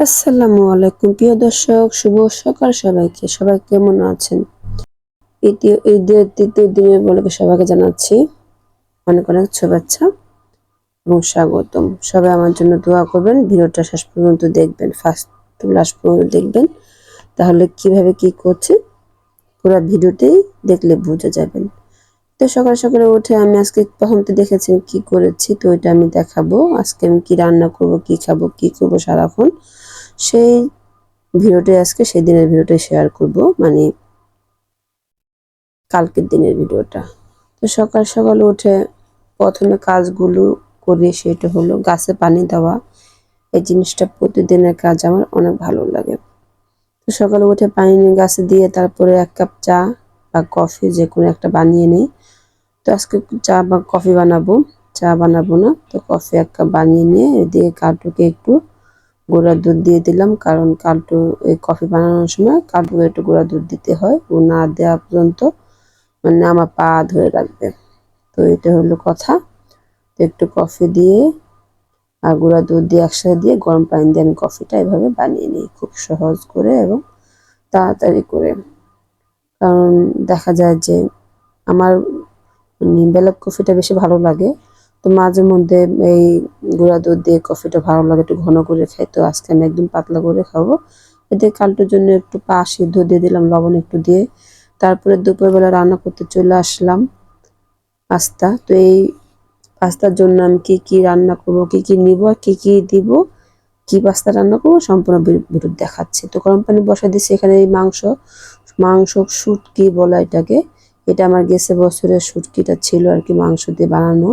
আসসালামু আলাইকুম। প্রিয় দর্শক, শুভ সকাল সবাইকে। সবাই কেমন আছেন? ঈদে- ঈদের তৃতীয় দিনের সবাইকে জানাচ্ছি অনেক অনেক শুভেচ্ছা এবং স্বাগতম। সবাই আমার জন্য দোয়া করবেন। ভিডিওটা শেষ পর্যন্ত দেখবেন ফার্স্ট লাস্ট পর্যন্ত দেখবেন। তাহলে কীভাবে কি করছে, পুরো ভিডিওতেই দেখলে বুঝে যাবেন। তো সকাল সকালে উঠে আমি আজকে প্রথম তো দেখেছি কি করেছি, তো ওইটা আমি দেখাবো। আজকে আমি কি রান্না করব, কি খাব, কি করব সারাক্ষণ। সেই ভিডিওটাই আজকে, সেই দিনের ভিডিওটাই শেয়ার করব মানে কালকের দিনের ভিডিওটা। তো সকাল সকাল উঠে প্রথমে কাজগুলো করি, সেটা হলো গাছে পানি দেওয়া। এই জিনিসটা প্রতিদিনের কাজ, আমার অনেক ভালো লাগে। তো সকালে উঠে পানি গাছে দিয়ে তারপরে এক কাপ চা বা কফি, যে কোনো একটা বানিয়ে নিই। তো আজকে চা বা কফি বানাবো, চা বানাবো না। তো কফি এক কাপ বানিয়ে নিয়ে এদিকে কাটুকে একটু গুঁড়া দুধ দিয়ে দিলাম, কারণ কালটু এই কফি বানানোর সময় কালটুকে একটু গুঁড়া দুধ দিতে হয়, ও না দেওয়া পর্যন্ত মানে আমার পা ধরে রাখবে। তো এটা হলো কথা। তো একটু কফি দিয়ে আর গুঁড়া দুধ দিয়ে একসাথে দিয়ে গরম পানি দিয়ে আমি কফিটা এভাবে বানিয়ে নিই খুব সহজ করে এবং তাড়াতাড়ি করে। কারণ দেখা যায় যে আমার মানে ব্ল্যাক কফিটা বেশি ভালো লাগে তো মাঝে মধ্যে এই গুঁড়া দুধ দিয়ে কফিটা ভালো লাগে, একটু ঘন করে খাই। তো আজকে আমি একদম পাতলা করে খাব। এতে কালটোর জন্য একটু পা সিদ্ধ দিয়ে দিলাম, লবণ একটু দিয়ে। তারপরে দুপুরবেলা রান্না করতে চলে আসলাম পাস্তা। তো এই পাস্তার জন্য আমি কি কি রান্না করব, কি কি নিব আর কী কী দিব, কি পাস্তা রান্না করব সম্পূর্ণ ভিডিও দেখাচ্ছি। তো গরম পানি বসা দিচ্ছি এখানে এই মাংস মাংস শুটকি বলা এটাকে। এটা আমার গেছে বছরের শুটকিটা ছিল আর কি মাংস দিয়ে বানানো।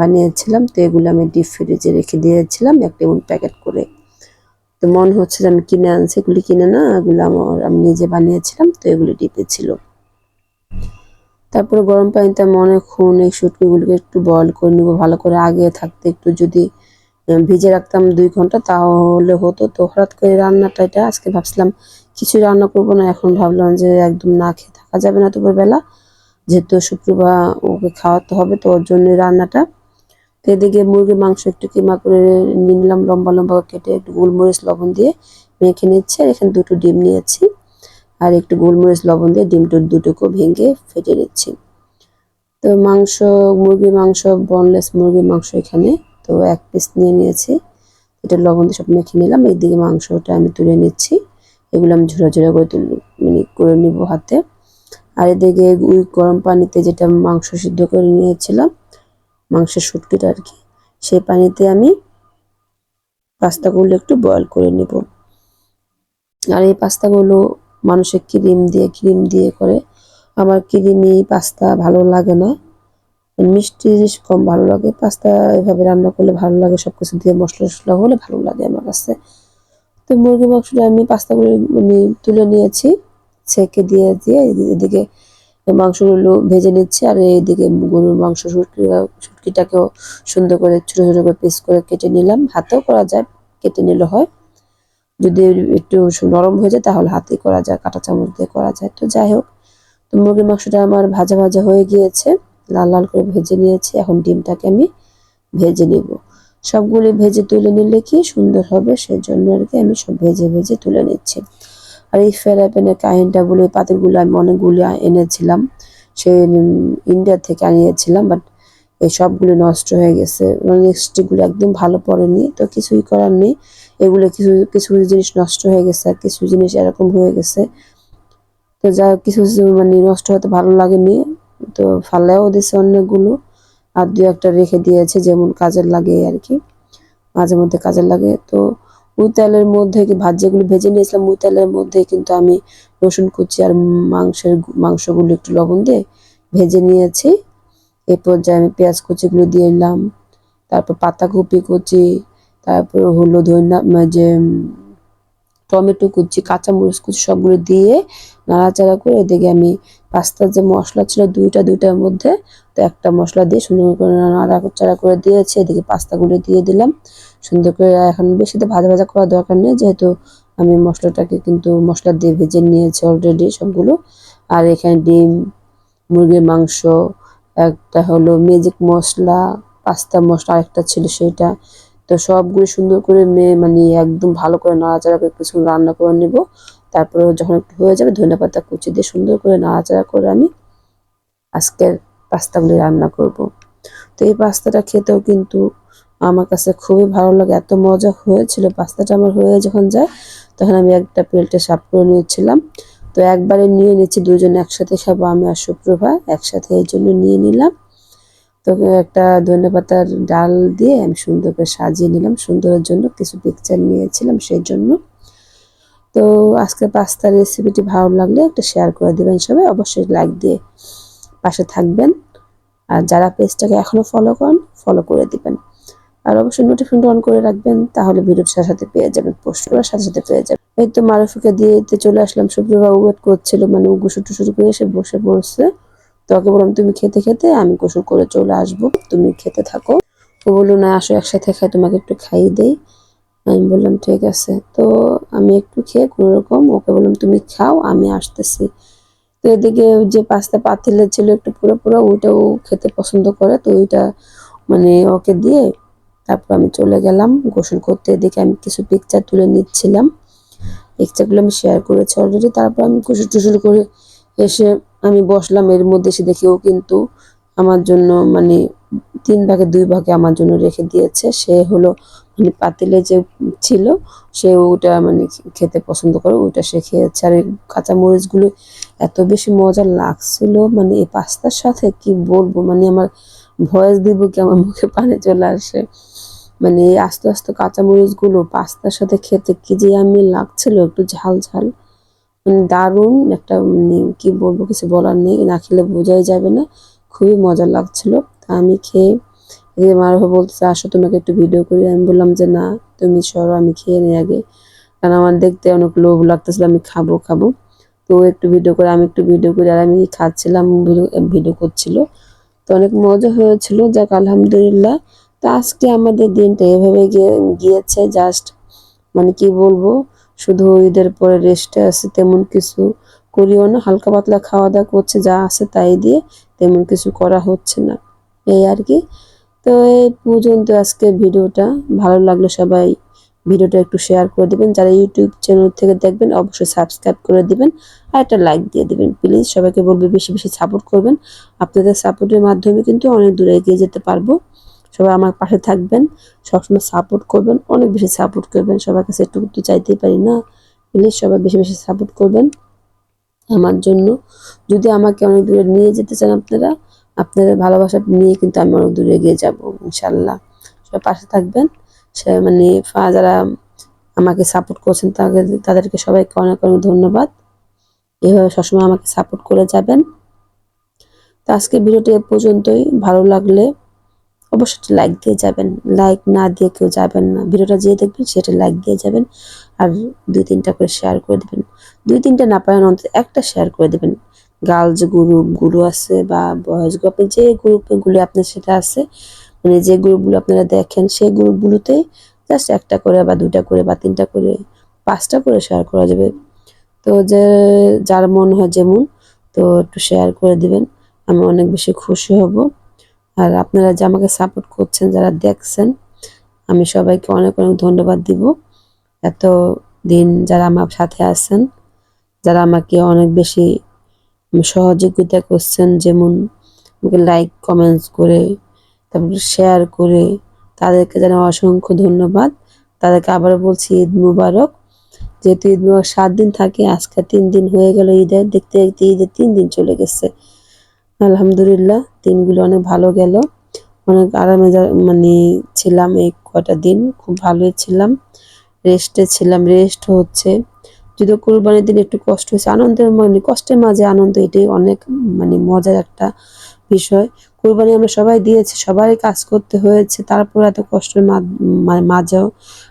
বানিয়েছিলাম, তো এগুলো আমি ডিপ ফ্রিজে রেখে দিয়েছিলাম একটা এমন প্যাকেট করে। তো মনে হচ্ছে আমি কিনে আনছি, এগুলি কিনে না, এগুলো আমার, আমি নিজে বানিয়েছিলাম, তো এগুলি ডিপে ছিল। তারপরে গরম পানিতে মনে খুন এই শুটকিগুলোকে একটু বয়ল করে নেব, ভালো করে আগে থাকতে একটু যদি ভিজে রাখতাম দুই ঘণ্টা, তাহলে হতো। তো হঠাৎ করে রান্নাটা এটা, আজকে ভাবছিলাম কিছু রান্না করব না, এখন ভাবলাম যে একদম না খেয়ে থাকা যাবে না দুপুরবেলা। যেহেতু শুক্রবার ওকে খাওয়াতে হবে, তো ওর জন্য রান্নাটা। এদিকে মুরগির মাংস একটু কিমা করে নিলাম, লম্বা লম্বা কেটে একটু গোলমরিচ লবণ দিয়ে মেখে নিচ্ছি। আর এখানে দুটো ডিম নিয়েছি। আর একটু গোলমরিচ লবণ দিয়ে ডিমটা দুটোকে ভেঙে ফেটে নিচ্ছি। তো মাংস, মুরগির মাংস বনলেস মুরগির মাংস এখানে। তো এক পিস নিয়ে নিয়েছি। এটা লবণ দিয়ে সব মেখে নিলাম। এইদিকে মাংসটা আমি তুলে নিচ্ছি। এগুলো আমি ঝুরা ঝুরা করে তুল মানে করে নিব হাতে। আর এদিকে গরম পানিতে যেটা মাংস সিদ্ধ করে নিয়েছিলাম মাংসের শুটকিটা আর কি, সেই পানিতে আমি পাস্তাগুলো একটু বয়ল করে নেব। আর এই পাস্তাগুলো মানুষের ক্রিম দিয়ে ক্রিম দিয়ে করে। আমার ক্রিমি পাস্তা ভালো লাগে না। মিষ্টি জিনিস কম ভালো লাগে, পাস্তা এভাবে রান্না করলে ভালো লাগে সব কিছু দিয়ে মশলা টশলা হলে ভালো লাগে আমার কাছে। তো মুরগি মাংসটা আমি পাস্তাগুলো মানে তুলে নিয়েছি, ছেঁকে দিয়ে দিয়ে এদিকে মাংসগুলো ভেজে নিচ্ছি আর এইদিকে গরুর মাংস সুটকি সুটকিটাকেও সুন্দর করে ছোটো ছোটো করে পিস করে কেটে নিলাম। হাতেও করা যায়, কেটে নিলে হয়। যদি একটু নরম হয়ে যায় তাহলে হাতেই করা যায়, কাঁটা চামচ দিয়ে করা যায়। তো যাই হোক, তো মুরগির মাংসটা আমার ভাজা ভাজা হয়ে গিয়েছে। লাল লাল করে ভেজে নিয়েছি। এখন ডিমটাকে আমি ভেজে নিব। সবগুলি ভেজে তুলে নিলে কি সুন্দর হবে, সেজন্য আর কি আমি সব ভেজে ভেজে তুলে নিচ্ছি। আর এই ফ্রাই প্যানের কাহিনটা বলে পাতিলগুলো আমি অনেকগুলো এনেছিলাম। সে ইন্ডিয়া থেকে আনিয়েছিলাম বাট এই সবগুলো নষ্ট হয়ে গেছে। স্টিকগুলো একদম ভালো পড়েনি, তো কিছুই করার নেই। এগুলো কিছু কিছু কিছু জিনিস নষ্ট হয়ে গেছে, আর কিছু জিনিস এরকম হয়ে গেছে। তো যা কিছু কিছু মানে নষ্ট হতে ভালো লাগেনি, তো ফালাইও দিছে অনেকগুলো আর দু একটা রেখে দিয়েছে, যেমন কাজের লাগে আর কি। মাঝে মধ্যে কাজের লাগে, তো ওই তেলের মধ্যে ভাত যেগুলো ভেজে নিয়েছিলাম ওই তেলের মধ্যে কিন্তু আমি রসুন কুচি আর মাংসের মাংসগুলো একটু লবণ দিয়ে ভেজে নিয়েছি। এ পর্যায়ে আমি পেঁয়াজ কুচিগুলো দিয়ে এলাম তারপর পাতাকপি কুচি, তারপর হলো ধনিয়া যে টমেটো কুচি, কাঁচামরিচ কুচি সবগুলো দিয়ে নাড়াচাড়া করে এদিকে আমি পাস্তার যে মশলা ছিল দুইটা দুইটার মধ্যে তো একটা মশলা দিয়ে সুন্দর করে নাড়াচাড়া করে দিয়েছি, এদিকে পাস্তাগুলো দিয়ে দিলাম। সুন্দর করে এখন বেশি তো ভাজা ভাজা করার দরকার নেই, যেহেতু আমি মশলাটাকে কিন্তু মশলা দিয়ে ভেজে নিয়েছি অলরেডি সবগুলো। আর এখানে ডিম, মুরগির মাংস, একটা হলো ম্যাজিক মশলা, পাস্তা মশলা আরেকটা ছিল সেটা। তো সবগুলো সুন্দর করে মেয়ে মানে একদম ভালো করে নাড়াচাড়া করে কিছু রান্না করে নেব। তারপরে যখন একটু হয়ে যাবে ধনে পাতা কুচি দিয়ে সুন্দর করে নাড়াচাড়া করে আমি আজকের পাস্তাগুলি রান্না করব। তো এই পাস্তাটা খেতেও কিন্তু আমার কাছে খুবই ভালো লাগে। এত মজা হয়েছিল, পাস্তাটা আমার হয়ে যখন যায়, তখন আমি একটা প্লেটে সাফ করে নিয়েছিলাম। তো একবারে নিয়ে নিচ্ছি, দুজন একসাথে খাব, আমি আর সুপ্রভা একসাথে এই জন্য নিয়ে নিলাম। তো একটা ধনে পাতার ডাল দিয়ে আমি সুন্দর করে সাজিয়ে নিলাম। সুন্দরের জন্য কিছু পিকচার নিয়েছিলাম সেই জন্য। তো আজকে পাস্তার রেসিপিটি ভালো লাগলে একটা শেয়ার করে দেবেন সবাই। অবশ্যই লাইক দিয়ে পাশে থাকবেন। আর যারা পেজটাকে এখনও ফলো করেন ফলো করে দিবেন। আর অবশ্যই নোটিফিকেশন অন করে রাখবেন, তাহলে ভিডিওর সাথে সাথে পেয়ে যাবেন পোস্ট করার সাথে সাথে পেয়ে যাবেন। এই তো মারুফিকে দিয়ে চলে আসলাম। শুক্রবার ওয়েট করছিল মানে ও গোসল টুসল করে এসে বসে পড়ছে। তো ওকে বললাম, তুমি খেতে খেতে আমি গোসল করে চলে আসব। তুমি খেতে থাকো। ও বলল, না, আসো একসাথে খাই, তোমাকে একটু খাইয়ে দেই। আমি বললাম, ঠিক আছে। তো আমি একটু খেয়ে কোনো রকম ওকে বললাম, তুমি খাও, আমি আসতেছি। তো এদিকে যে পাস্তা পাতিলে ছিল একটু পুরো পুরো ওইটাও খেতে পছন্দ করে। তো ওইটা মানে ওকে দিয়ে তারপর আমি চলে গেলাম গোসল করতে। এদিকে আমি কিছু পিকচার তুলে নিচ্ছিলাম। পিকচারগুলো আমি শেয়ার করেছি অলরেডি তারপর আমি গোসল টুসল করে এসে আমি বসলাম। এর মধ্যে এসে দেখি ও কিন্তু আমার জন্য মানে তিন ভাগে দুই ভাগে আমার জন্য রেখে দিয়েছে। সে হলো মানে পাতিলে যে ছিল, সে ওটা মানে খেতে পছন্দ করে ওটা সে খেয়েছে। আর এই কাঁচামরিচগুলো এত বেশি মজা লাগছিল মানে এই পাস্তার সাথে কি বলব মানে আমার ভয়েস দিব কি আমার মুখে পানি চলে আসে? মানে এই আস্তে আস্তে কাঁচামরিচগুলো পাস্তার সাথে খেতে কি যে আমি লাগছিল, একটু ঝাল ঝাল। মানে দারুণ একটা মানে কি বলব, কিছু বলার নেই, না খেলে বোঝাই যাবে না। খুবই মজা লাগছিল। তা আমি খেয়ে এদিকে মারুফা বলতেছে, আসো তোমাকে একটু ভিডিও করি। আমি বললাম যে, না, তুমি সরো, আমি খেয়ে নিই আগে। কারণ আমার দেখতে অনেক লোভ লাগতেছিল, আমি খাব খাব। তো একটু ভিডিও করে, আমি একটু ভিডিও করি, আর আমি খাচ্ছিলাম ভিডিও করছিল। তো অনেক মজা হয়েছিল, যাক, আলহামদুলিল্লাহ। তো আজকে আমাদের দিনটা এভাবে গিয়েছে জাস্ট মানে কি বলব, শুধু ঈদের পরে রেস্টে আছে, তেমন কিছু করিও না। হালকা পাতলা খাওয়া দাওয়া করছে, যা আছে তাই দিয়ে তেমন কিছু করা হচ্ছে না। এই আর কি। তো এই পর্যন্ত আজকে ভিডিওটা। ভালো লাগল সবাই ভিডিওটা একটু শেয়ার করে দিবেন। যারা ইউটিউব চ্যানেল থেকে দেখবেন, অবশ্যই সাবস্ক্রাইব করে দেবেন আর একটা লাইক দিয়ে দেবেন। প্লিজ সবাইকে বলবে বেশি বেশি সাপোর্ট করবেন। আপনাদের সাপোর্টের মাধ্যমে কিন্তু অনেক দূরে এগিয়ে যেতে পারব। সবাই আমার পাশে থাকবেন, সবসময় সাপোর্ট করবেন, অনেক বেশি সাপোর্ট করবেন। সবার কাছে একটু একটু চাইতেই পারি না। প্লিজ সবাই বেশি বেশি সাপোর্ট করবেন আমার জন্য। যদি আমাকে অনেক দূরে নিয়ে যেতে চান আপনারা আপনাদের ভালোবাসা নিয়ে কিন্তু আমি অনেক দূরে এগিয়ে যাব, ইনশাল্লাহ। সবাই পাশে থাকবেন। সে মানে যারা আমাকে সাপোর্ট করছেন, তাদের, তাদেরকে সবাইকে অনেক অনেক ধন্যবাদ। এভাবে সবসময় আমাকে সাপোর্ট করে যাবেন। তো আজকে ভিডিওটি এ পর্যন্তই। ভালো লাগলে অবশ্যই লাইক দিয়ে যাবেন। লাইক না দিয়ে কেউ যাবেন না। ভিডিওটা যে দেখবেন, সেটা লাইক দিয়ে যাবেন। আর দুই তিনটা করে শেয়ার করে দেবেন। দুই তিনটা না পারেন অন্তত একটা শেয়ার করে দেবেন। গার্লস গ্রুপগুলো আছে বা বয়েজ গ্রুপ যে গ্রুপগুলো আপনার সেটা আছে মানে যে গ্রুপগুলো আপনারা দেখেন, সেই গ্রুপগুলোতে জাস্ট একটা করে বা দুটা করে বা তিনটা করে, পাঁচটা করে শেয়ার করা যাবে। তো যে, যার মন হয় যেমন, তো একটু শেয়ার করে দিবেন, আমি অনেক বেশি খুশি হব। আর আপনারা যে আমাকে সাপোর্ট করছেন, যারা দেখছেন, আমি সবাইকে অনেক অনেক ধন্যবাদ দিব। এত দিন যারা আমার সাথে আছেন, যারা আমাকে অনেক বেশি সহযোগিতা করছেন, যেমন লাইক কমেন্টস করে, তারপর শেয়ার করে, তাদেরকে যেন অসংখ্য ধন্যবাদ। তাদেরকে আবার বলছি, ঈদ মুবারক। যেহেতু ঈদ মুবারক সাত দিন থাকে, আজকে তিন দিন হয়ে গেল ঈদের দেখতে দেখতে ঈদের তিন দিন চলে গেছে। আলহামদুলিল্লাহ, দিনগুলো অনেক ভালো গেল। অনেক আরামে মানে ছিলাম এই কটা দিন, খুব ভালোই ছিলাম। রেস্টে ছিলাম রেস্ট হচ্ছে। যদিও কোরবানির দিন একটু কষ্ট হয়েছে, আনন্দের মানে কষ্টের মাঝে আনন্দ, এটাই অনেক মানে মজার একটা বিষয়। কোরবানি আমরা সবাই দিয়েছি, সবাই কাজ করতে হয়েছে, তারপর এত কষ্টের মানে মাঝেও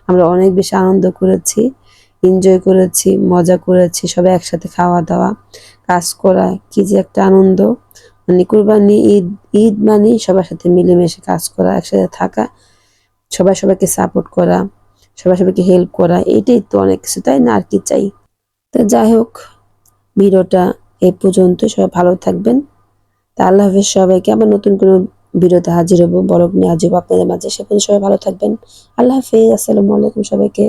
আমরা অনেক বেশি আনন্দ করেছি এনজয় করেছি, মজা করেছি, সবাই একসাথে খাওয়া দাওয়া, কাজ করা, কি যে একটা আনন্দ। মানে কোরবানি, ঈদ ঈদ মানে সবার সাথে মিলেমিশে কাজ করা, একসাথে থাকা, সবাই সবাইকে সাপোর্ট করা। সবাই সবাইকে হেল্প করা, এটাই তো অনেক কিছু, তাই না? আর কি চাই? তো যাই হোক, ভিডিওটা এ পর্যন্ত, সবাই ভালো থাকবেন। তা আল্লাহ হাফেজ সবাইকে, আবার নতুন কোনো ভিডিওতে হাজির হব, বরফ নিয়ে হাজির হব আপনাদের মাঝে। সে পর্যন্ত সবাই ভালো থাকবেন। আল্লাহ হাফেজ, আসসালামু আলাইকুম সবাইকে।